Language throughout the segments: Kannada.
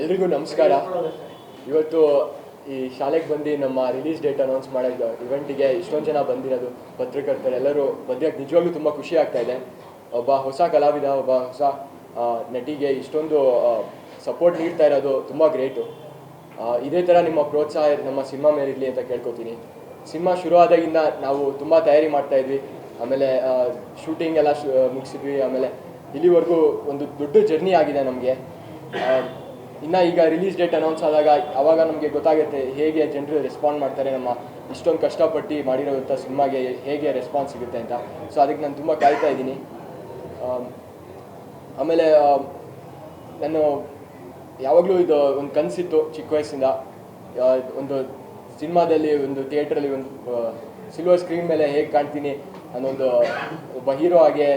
ಎಲ್ರಿಗೂ ನಮಸ್ಕಾರ. ಇವತ್ತು ಈ ಶಾಲೆಗೆ ಬಂದು ನಮ್ಮ ರಿಲೀಸ್ ಡೇಟ್ ಅನೌನ್ಸ್ ಮಾಡಿದ್ದು ಇವೆಂಟಿಗೆ ಇಷ್ಟೊಂದು ಜನ ಬಂದಿರೋದು ಪತ್ರಕರ್ತರೆಲ್ಲರೂ ಬಂದಿರೋದು ನಿಜವಾಗ್ಲೂ ತುಂಬ ಖುಷಿ ಆಗ್ತಾ ಇದೆ. ಒಬ್ಬ ಹೊಸ ಕಲಾವಿದ, ಒಬ್ಬ ಹೊಸ ನಟಿಗೆ ಇಷ್ಟೊಂದು ಸಪೋರ್ಟ್ ನೀಡ್ತಾ ಇರೋದು ತುಂಬ ಗ್ರೇಟು ಇದೇ ಥರ ನಿಮ್ಮ ಪ್ರೋತ್ಸಾಹ, ನಮ್ಮ ಸಿನಿಮಾ ಮೇಲಿರಲಿ ಅಂತ ಕೇಳ್ಕೊತೀನಿ. ಸಿನಿಮಾ ಶುರು ಆದಾಗಿಂದ ನಾವು ತುಂಬ ತಯಾರಿ ಮಾಡ್ತಾ ಇದ್ವಿ. ಆಮೇಲೆ ಶೂಟಿಂಗ್ ಎಲ್ಲ ಶು, ಮುಗಿಸಿದ್ವಿ. ಆಮೇಲೆ ಇಲ್ಲಿವರೆಗೂ ಒಂದು ದೊಡ್ಡ ಜರ್ನಿ ಆಗಿದೆ ನಮಗೆ. ಇನ್ನು ಈಗ ರಿಲೀಸ್ ಡೇಟ್ ಅನೌನ್ಸ್ ಆದಾಗ ಅವಾಗ ನಮಗೆ ಗೊತ್ತಾಗುತ್ತೆ ಹೇಗೆ ಜನರು ರೆಸ್ಪಾಂಡ್ ಮಾಡ್ತಾರೆ ನಮ್ಮ ಇಷ್ಟೊಂದು ಕಷ್ಟಪಟ್ಟು ಮಾಡಿರೋಂಥ ಸಿನಿಮಾಗೆ ಹೇಗೆ ರೆಸ್ಪಾನ್ಸ್ ಸಿಗುತ್ತೆ ಅಂತ. ಸೊ ಅದಕ್ಕೆ ನಾನು ತುಂಬ ಕಾಯ್ತಾ ಇದ್ದೀನಿ. ಆಮ್, ಆಮೇಲೆ ನಾನು ಯಾವಾಗಲೂ ಇದು ಒಂದು ಕನಸಿತ್ತು ಚಿಕ್ಕ ವಯಸ್ಸಿಂದ. ಒಂದು ಸಿನಿಮಾದಲ್ಲಿ ಒಂದು ಥಿಯೇಟ್ರಲ್ಲಿ ಒಂದು ಸಿಲ್ವರ್ ಸ್ಕ್ರೀನ್ ಮೇಲೆ ಹೇಗೆ ಕಾಣ್ತೀನಿ ಅನ್ನೋದು ಒಬ್ಬ ಹೀರೋ ಆಗಿ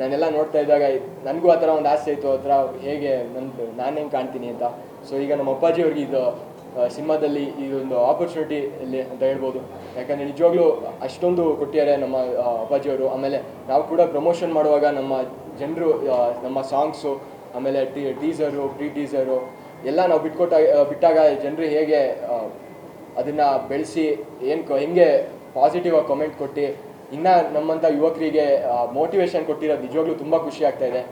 ನಾನೆಲ್ಲ ನೋಡ್ತಾ ಇದ್ದಾಗ ನನಗೂ ಆ ಥರ ಒಂದು ಆಸೆ ಇತ್ತು, ಆ ಥರ ಹೇಗೆ ನಂದು ನಾನು ಹೆಂಗೆ ಕಾಣ್ತೀನಿ ಅಂತ. ಸೊ ಈಗ ನಮ್ಮ ಅಪ್ಪಾಜಿ ಅವ್ರಿಗೆ ಇದು ಸಿನಿಮಾದಲ್ಲಿ ಒಂದು ಆಪರ್ಚುನಿಟಿ ಇಲ್ಲಿ ಅಂತ ಹೇಳ್ಬೋದು. ಯಾಕಂದರೆ ನಿಜವಾಗ್ಲೂ ಅಷ್ಟೊಂದು ಕೊಟ್ಟಿದ್ದಾರೆ ನಮ್ಮ ಅಪ್ಪಾಜಿಯವರು ಆಮೇಲೆ ನಾವು ಕೂಡ ಪ್ರಮೋಷನ್ ಮಾಡುವಾಗ ನಮ್ಮ ಜನರು ನಮ್ಮ ಸಾಂಗ್ಸು ಆಮೇಲೆ ಟೀ ಟೀಸರು ಪ್ರೀ ಟೀಸರು ಎಲ್ಲ ನಾವು ಬಿಟ್ಕೊಟ್ಟ ಬಿಟ್ಟಾಗ ಜನರು ಹೇಗೆ ಅದನ್ನು ಬೆಳೆಸಿ ಏನು ಹೆಂಗೆ ಪಾಸಿಟಿವ್ ಆಗಿ ಕಮೆಂಟ್ ಕೊಟ್ಟು ಇನ್ನು ನಮ್ಮಂಥ ಯುವಕರಿಗೆ ಮೋಟಿವೇಶನ್ ಕೊಟ್ಟಿರೋದು ನಿಜವಾಗ್ಲೂ ತುಂಬ ಖುಷಿ ಆಗ್ತಾ ಇದೆ.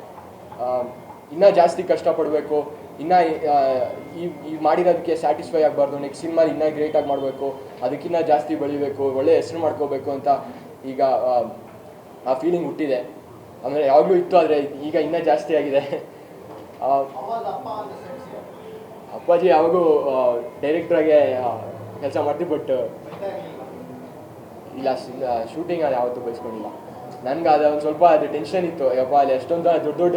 ಇನ್ನೂ ಜಾಸ್ತಿ ಕಷ್ಟಪಡಬೇಕು ಇನ್ನೂ ಈ ಈ ಮಾಡಿರೋದಕ್ಕೆ ಸ್ಯಾಟಿಸ್ಫೈ ಆಗಬಾರ್ದು ನೆಕ್ಸ್ಟ್ ಸಿನಿಮಾ ಇನ್ನೂ ಗ್ರೇಟಾಗಿ ಮಾಡಬೇಕು ಅದಕ್ಕಿನ್ನ ಜಾಸ್ತಿ ಬೆಳಿಬೇಕು ಒಳ್ಳೆ ಹೆಸರು ಮಾಡ್ಕೋಬೇಕು ಅಂತ ಈಗ ಆ, ಫೀಲಿಂಗ್ ಹುಟ್ಟಿದೆ. ಆಮೇಲೆ ಯಾವಾಗಲೂ ಇತ್ತು ಆದರೆ ಈಗ ಇನ್ನೂ ಜಾಸ್ತಿ ಆಗಿದೆ. ಅಪ್ಪಾಜಿ ಯಾವಾಗೂ ಡೈರೆಕ್ಟ್ರಾಗೆ ಕೆಲಸ ಮಾಡ್ತೀವಿ ಬಟ್ ಇಲ್ಲ ಶೂಟಿಂಗ್ ಅದು ಯಾವತ್ತೂ ಬಯಸ್ಕೊಂಡಿಲ್ಲ ನನ್ಗೆ ಅದು ಒಂದು ಸ್ವಲ್ಪ ಅದು ಟೆನ್ಷನ್ ಇತ್ತು. ಯಪ್ಪ ಅಲ್ಲಿ ಎಷ್ಟೊಂದು ದೊಡ್ಡ ದೊಡ್ಡ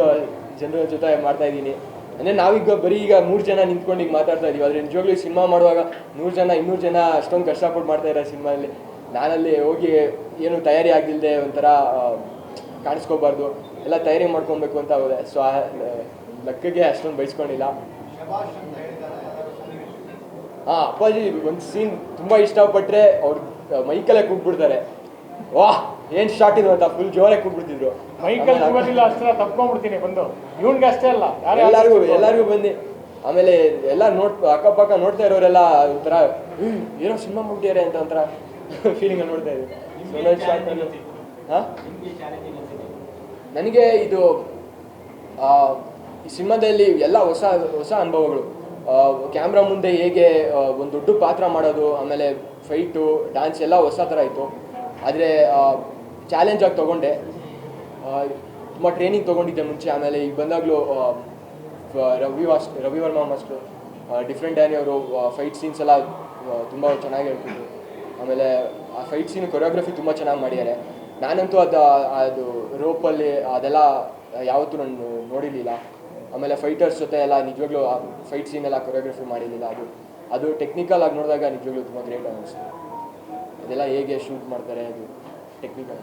ಜನರ ಜೊತೆ ಮಾಡ್ತಾ ಇದ್ದೀನಿ. ಅಂದರೆ ನಾವೀಗ ಬರೀ ಈಗ ಮೂರು ಜನ ನಿಂತ್ಕೊಂಡು ಈಗ ಮಾತಾಡ್ತಾ ಇದೀವಿ. ಆದರೆ ನಿಜವಾಗ್ಲೂ ಸಿನಿಮಾ ಮಾಡುವಾಗ ನೂರು ಜನ ಇನ್ನೂರು ಜನ ಅಷ್ಟೊಂದು ಕಷ್ಟಪಟ್ಟು ಮಾಡ್ತಾ ಇರೋ ಸಿನಿಮಾದಲ್ಲಿ ನಾನಲ್ಲಿ ಹೋಗಿ ಏನು ತಯಾರಿ ಆಗಿಲ್ಲದೆ ಒಂಥರ ಕಾಣಿಸ್ಕೋಬಾರ್ದು. ಎಲ್ಲ ತಯಾರಿ ಮಾಡ್ಕೊಬೇಕು ಅಂತ ಹೋದೆ. ಸೊ ಆ ಲೆಕ್ಕಗೆ ಅಷ್ಟೊಂದು ಬಯಸ್ಕೊಂಡಿಲ್ಲ ಹಾಂ ಅಪ್ಪಾಜಿ ಒಂದು ಸೀನ್ ತುಂಬ ಇಷ್ಟಪಟ್ಟರೆ ಅವ್ರು ಮೈಕಲ್ಲೇ ಕೂಗ್ಬಿಡ್ತಾರೆ. ವಾಹ್ ಏನ್ ಶಾರ್ಟ್ ಇದು ಅಂತ ಫುಲ್ ಜೋರೇ ಕೂಗ್ಬಿಡ್ತಿದ್ರು. ಮೈಕಲ್ ಕೂಗೋದಿಲ್ಲ ಅಷ್ಟೇ ತಪ್ಕೊಂಡ್ಬಿಡ್ತೀನಿ ಬಂದು. ಇವನ್ಗೆ ಅಷ್ಟೇ ಅಲ್ಲ ಯಾರೇ ಎಲ್ಲರಿಗೂ ಎಲ್ಲರಿಗೂ ಬಂದು ಆಮೇಲೆ ಎಲ್ಲ ನೋಡ್ ಅಕ್ಕಪಕ್ಕ ನೋಡ್ತಾ ಇರೋರೆಲ್ಲ ಒಂಥರ ಏನೋ ಸಿನಿಮಾ ಮುಗಿಯಾರೆ ಅಂತ ಒಂಥರ ಫೀಲಿಂಗ್ ನೋಡ್ತಾ ಹಾ? ನನಗೆ ಇದು ಆ, ಈ ಸಿನಿಮಾದಲ್ಲಿ ಎಲ್ಲ ಹೊಸ ಹೊಸ ಅನುಭವಗಳು. ಕ್ಯಾಮ್ರಾ ಮುಂದೆ ಹೇಗೆ ಒಂದು ದೊಡ್ಡ ಪಾತ್ರ ಮಾಡೋದು ಆಮೇಲೆ ಫೈಟು ಡ್ಯಾನ್ಸ್ ಎಲ್ಲ ಹೊಸ ಥರ ಇತ್ತು ಆದರೆ ಚಾಲೆಂಜ್ ಆಗಿ ತೊಗೊಂಡೆ. ತುಂಬ ಟ್ರೈನಿಂಗ್ ತೊಗೊಂಡಿದ್ದೆ ಮುಂಚೆ. ಆಮೇಲೆ ಈಗ ಬಂದಾಗಲೂ Ravi was, Ravi Varma master different Danny ಅವರು ಫೈಟ್ ಸೀನ್ಸ್ ಎಲ್ಲ ತುಂಬ ಚೆನ್ನಾಗಿ ಹೇಳ್ತಿದ್ರು. ಆಮೇಲೆ, ಆ ಫೈಟ್ ಸೀನ್ ಕೊರಿಯೋಗ್ರಫಿ ತುಂಬ ಚೆನ್ನಾಗಿ ಮಾಡಿದ್ದಾರೆ. ನಾನಂತೂ ಅದು ಅದು ರೋಪಲ್ಲಿ ಅದೆಲ್ಲ ಯಾವತ್ತೂ ನಾನು ನೋಡಿರಲಿಲ್ಲ. ಆಮೇಲೆ ಫೈಟರ್ಸ್ ಜೊತೆ ಎಲ್ಲ ನಿಜವಾಗ್ಲೂ ಫೈಟ್ ಸೀನ್ ಎಲ್ಲ ಕೊರಿಯೋಗ್ರಫಿ ಮಾಡಿರಲಿಲ್ಲ ಅದು. ಅದು ಟೆಕ್ನಿಕಲ್ ಆಗಿ ನೋಡಿದಾಗ ನಿಜವಾಗ್ಲೂ ತುಂಬ ಗ್ರೇಟ್ ಅನ್ನಿಸ್ತು. ಅದೆಲ್ಲ ಹೇಗೆ ಶೂಟ್ ಮಾಡ್ತಾರೆ ಅದು ಟೆಕ್ನಿಕಲ್